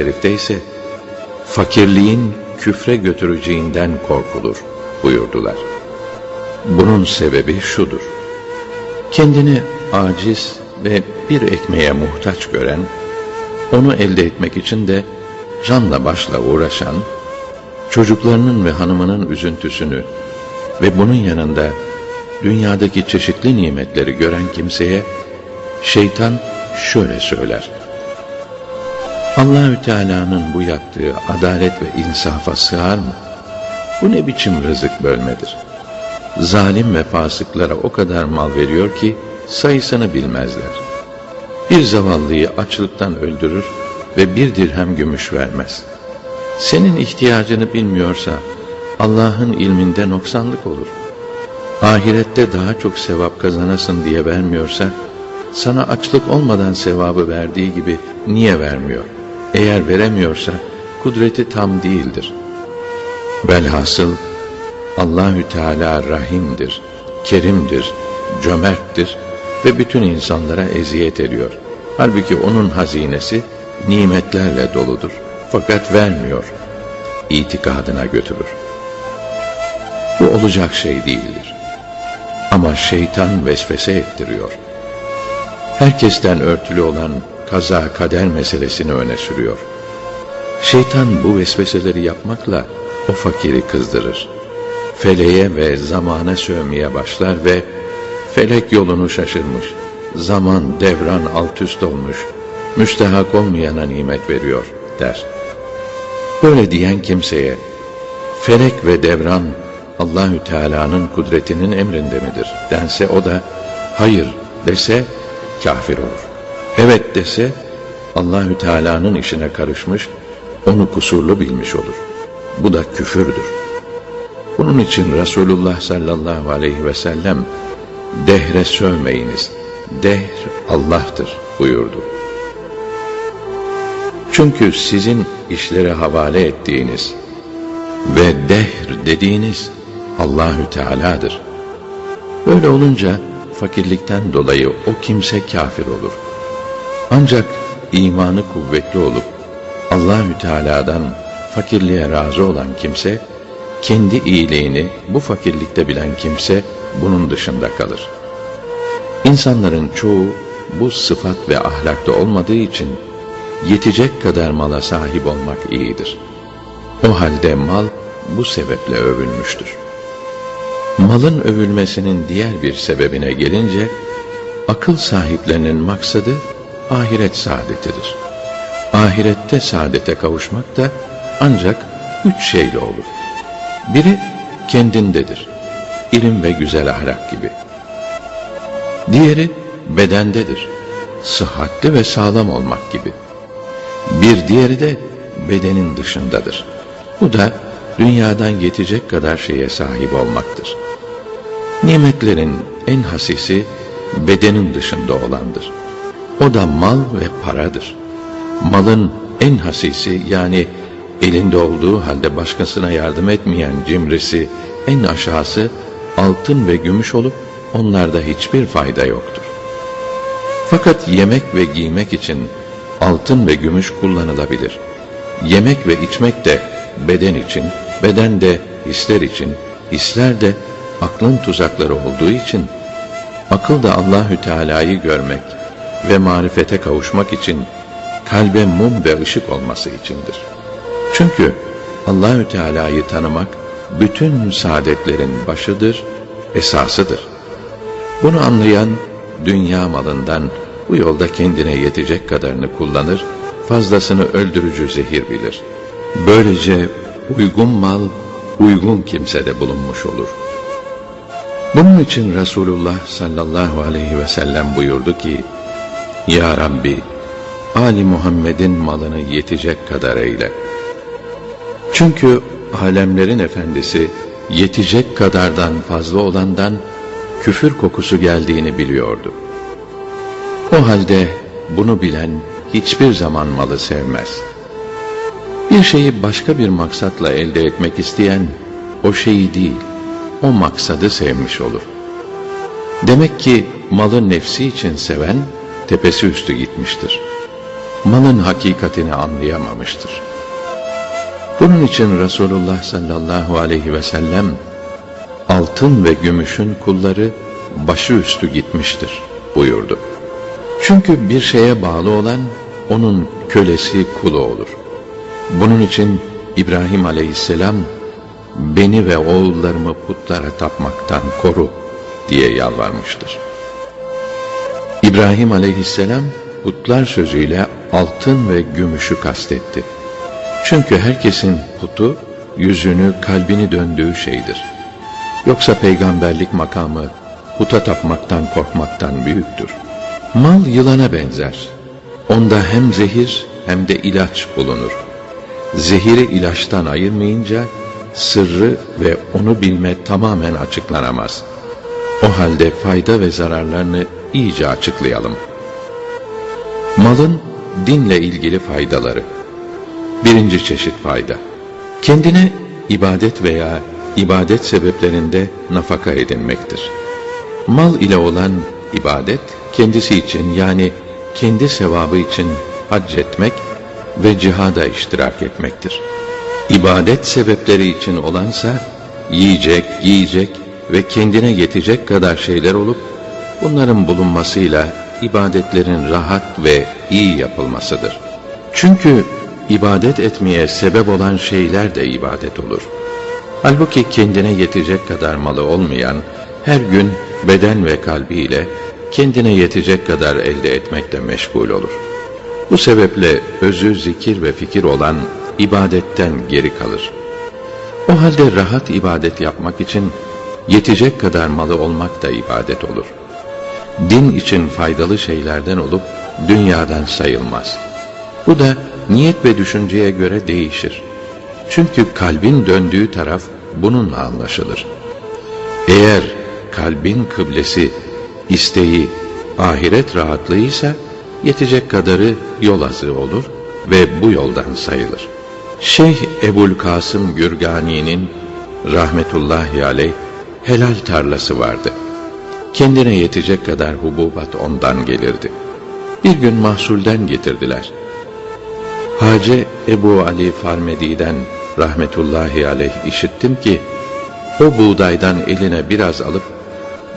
şerifte ise fakirliğin küfre götüreceğinden korkulur buyurdular. Bunun sebebi şudur. Kendini aciz ve bir ekmeğe muhtaç gören, onu elde etmek için de canla başla uğraşan, çocuklarının ve hanımının üzüntüsünü ve bunun yanında dünyadaki çeşitli nimetleri gören kimseye şeytan şöyle söyler. Allahü Teala'nın bu yaptığı adalet ve insafa sığar mı? Bu ne biçim rızık bölmedir? Zalim ve fasıklara o kadar mal veriyor ki sayısını bilmezler. Bir zavallıyı açlıktan öldürür ve bir dirhem gümüş vermez. Senin ihtiyacını bilmiyorsa Allah'ın ilminde noksanlık olur. Ahirette daha çok sevap kazanasın diye vermiyorsa sana açlık olmadan sevabı verdiği gibi niye vermiyor? Eğer veremiyorsa kudreti tam değildir. Velhasıl Allahü Teala rahimdir, kerimdir, cömerttir ve bütün insanlara eziyet ediyor. Halbuki onun hazinesi nimetlerle doludur. Fakat vermiyor. İtikadına götürür. Bu olacak şey değildir. Ama şeytan vesvese ettiriyor. Herkesten örtülü olan kaza kader meselesini öne sürüyor. Şeytan bu vesveseleri yapmakla o fakiri kızdırır. Feleğe ve zamana sövmeye başlar ve felek yolunu şaşırmış, zaman devran alt üst olmuş, müstehak olmayana nimet veriyor der. Böyle diyen kimseye felek ve devran Allahü Teala'nın kudretinin emrinde midir dense o da hayır dese kafir olur. Evet dese Allahü Teala'nın işine karışmış, onu kusurlu bilmiş olur. Bu da küfürdür. Bunun için Resulullah sallallahu aleyhi ve sellem dehre sövmeyiniz, dehr Allah'tır buyurdu. Çünkü sizin işlere havale ettiğiniz ve dehr dediğiniz Allahü Teala'dır. Böyle olunca fakirlikten dolayı o kimse kafir olur. Ancak imanı kuvvetli olup Allahü Teala'dan fakirliğe razı olan kimse kendi iyiliğini bu fakirlikte bilen kimse bunun dışında kalır. İnsanların çoğu bu sıfat ve ahlakta olmadığı için yetecek kadar mala sahip olmak iyidir. O halde mal bu sebeple övülmüştür. Malın övülmesinin diğer bir sebebine gelince, akıl sahiplerinin maksadı ahiret saadetidir. Ahirette saadete kavuşmak da ancak üç şeyle olur. Biri kendindedir, ilim ve güzel ahlak gibi. Diğeri bedendedir, sıhhatli ve sağlam olmak gibi. Bir diğeri de bedenin dışındadır. Bu da dünyadan yetecek kadar şeye sahip olmaktır. Nimetlerin en hasisi bedenin dışında olandır. O da mal ve paradır. Malın en hasisi yani elinde olduğu halde başkasına yardım etmeyen cimrisi en aşağısı altın ve gümüş olup onlarda hiçbir fayda yoktur. Fakat yemek ve giymek için altın ve gümüş kullanılabilir. Yemek ve içmek de beden için, beden de hisler için, hisler de aklın tuzakları olduğu için, akıl da Allahü Teala'yı görmek ve marifete kavuşmak için kalbe mum ve ışık olması içindir. Çünkü Allahü Teala'yı tanımak bütün saadetlerin başıdır, esasıdır. Bunu anlayan dünya malından bu yolda kendine yetecek kadarını kullanır, fazlasını öldürücü zehir bilir. Böylece uygun mal, uygun kimsede bulunmuş olur. Bunun için Resulullah sallallahu aleyhi ve sellem buyurdu ki, Ya Rabbi, Ali Muhammed'in malını yetecek kadar eyle. Çünkü alemlerin efendisi yetecek kadardan fazla olandan küfür kokusu geldiğini biliyordu. O halde bunu bilen hiçbir zaman malı sevmez. Bir şeyi başka bir maksatla elde etmek isteyen o şeyi değil, o maksadı sevmiş olur. Demek ki malı nefsi için seven tepesi üstü gitmiştir. malın hakikatini anlayamamıştır. Bunun için Resulullah sallallahu aleyhi ve sellem altın ve gümüşün kulları başı üstü gitmiştir buyurdu. Çünkü bir şeye bağlı olan onun kölesi kulu olur. Bunun için İbrahim aleyhisselam beni ve oğullarımı putlara tapmaktan koru diye yalvarmıştır. İbrahim aleyhisselam putlar sözüyle altın ve gümüşü kastetti. Çünkü herkesin putu yüzünü, kalbini döndüğü şeydir. Yoksa peygamberlik makamı puta tapmaktan korkmaktan büyüktür. Mal yılana benzer. Onda hem zehir hem de ilaç bulunur. Zehiri ilaçtan ayırmayınca sırrı ve onu bilme tamamen açıklanamaz. O halde fayda ve zararlarını iyice açıklayalım. Malın dinle ilgili faydaları. Birinci çeşit fayda. Kendine ibadet veya ibadet sebeplerinde nafaka edinmektir. Mal ile olan ibadet kendisi için yani kendi sevabı için hac etmek ve cihada iştirak etmektir. İbadet sebepleri için olansa yiyecek, giyecek ve kendine yetecek kadar şeyler olup bunların bulunmasıyla ibadetlerin rahat ve iyi yapılmasıdır. Çünkü ibadet etmeye sebep olan şeyler de ibadet olur. Halbuki kendine yetecek kadar malı olmayan, her gün beden ve kalbiyle kendine yetecek kadar elde etmekle meşgul olur. Bu sebeple özü zikir ve fikir olan ibadetten geri kalır. O halde rahat ibadet yapmak için yetecek kadar malı olmak da ibadet olur. Din için faydalı şeylerden olup dünyadan sayılmaz. Bu da niyet ve düşünceye göre değişir. Çünkü kalbin döndüğü taraf bununla anlaşılır. Eğer kalbin kıblesi, isteği, ahiret rahatlığıysa yetecek kadarı yol azı olur ve bu yoldan sayılır. Şeyh Ebul Kasım Gürgani'nin rahmetullahi aleyh helal tarlası vardı. Kendine yetecek kadar hububat ondan gelirdi. Bir gün mahsulden getirdiler. Hace Ebu Ali Farmedi'den rahmetullahi aleyh işittim ki, o buğdaydan eline biraz alıp,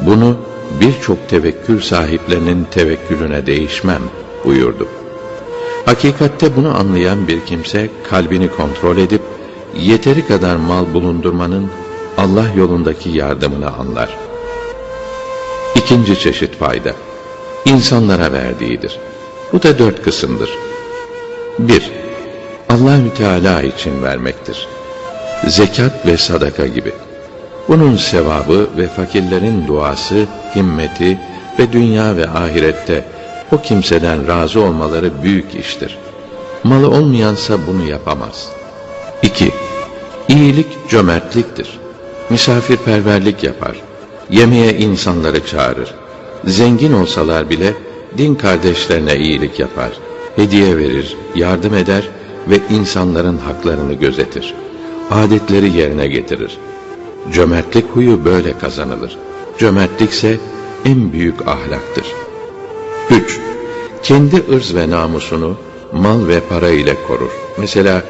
bunu birçok tevekkül sahiplerinin tevekkülüne değişmem buyurdu. Hakikatte bunu anlayan bir kimse kalbini kontrol edip, yeteri kadar mal bulundurmanın Allah yolundaki yardımını anlar. İkinci çeşit fayda, insanlara verdiğidir. Bu da dört kısımdır. 1. Allahü Teala için vermektir. Zekat ve sadaka gibi. Bunun sevabı ve fakirlerin duası, himmeti ve dünya ve ahirette o kimseden razı olmaları büyük iştir. Malı olmayansa bunu yapamaz. 2. İyilik cömertliktir. Misafirperverlik yapar. Yemeğe insanları çağırır. Zengin olsalar bile din kardeşlerine iyilik yapar. Hediye verir, yardım eder ve insanların haklarını gözetir. Adetleri yerine getirir. Cömertlik huyu böyle kazanılır. Cömertlikse en büyük ahlaktır. 3. Kendi ırz ve namusunu mal ve para ile korur. Mesela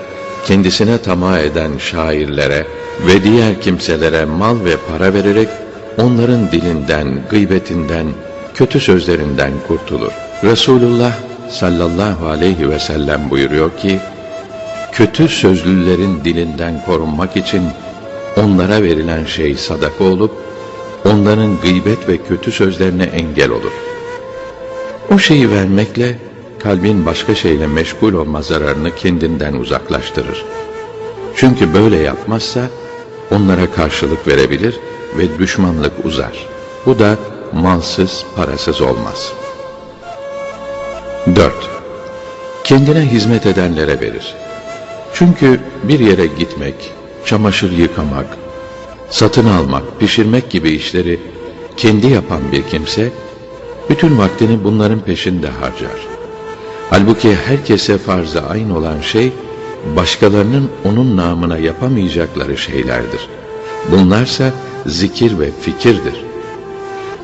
kendisine tamah eden şairlere ve diğer kimselere mal ve para vererek onların dilinden, gıybetinden, kötü sözlerinden kurtulur. Resulullah sallallahu aleyhi ve sellem buyuruyor ki, kötü sözlülerin dilinden korunmak için onlara verilen şey sadaka olup, onların gıybet ve kötü sözlerine engel olur. O şeyi vermekle, kalbin başka şeyle meşgul olma zararını kendinden uzaklaştırır. Çünkü böyle yapmazsa, onlara karşılık verebilir ve düşmanlık uzar. Bu da malsız, parasız olmaz. 4. Kendine hizmet edenlere verir. Çünkü bir yere gitmek, çamaşır yıkamak, satın almak, pişirmek gibi işleri kendi yapan bir kimse, bütün vaktini bunların peşinde harcar. Halbuki herkese farz aynı olan şey, başkalarının onun namına yapamayacakları şeylerdir. Bunlarsa zikir ve fikirdir.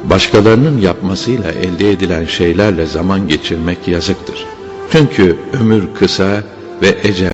Başkalarının yapmasıyla elde edilen şeylerle zaman geçirmek yazıktır. Çünkü ömür kısa ve ecel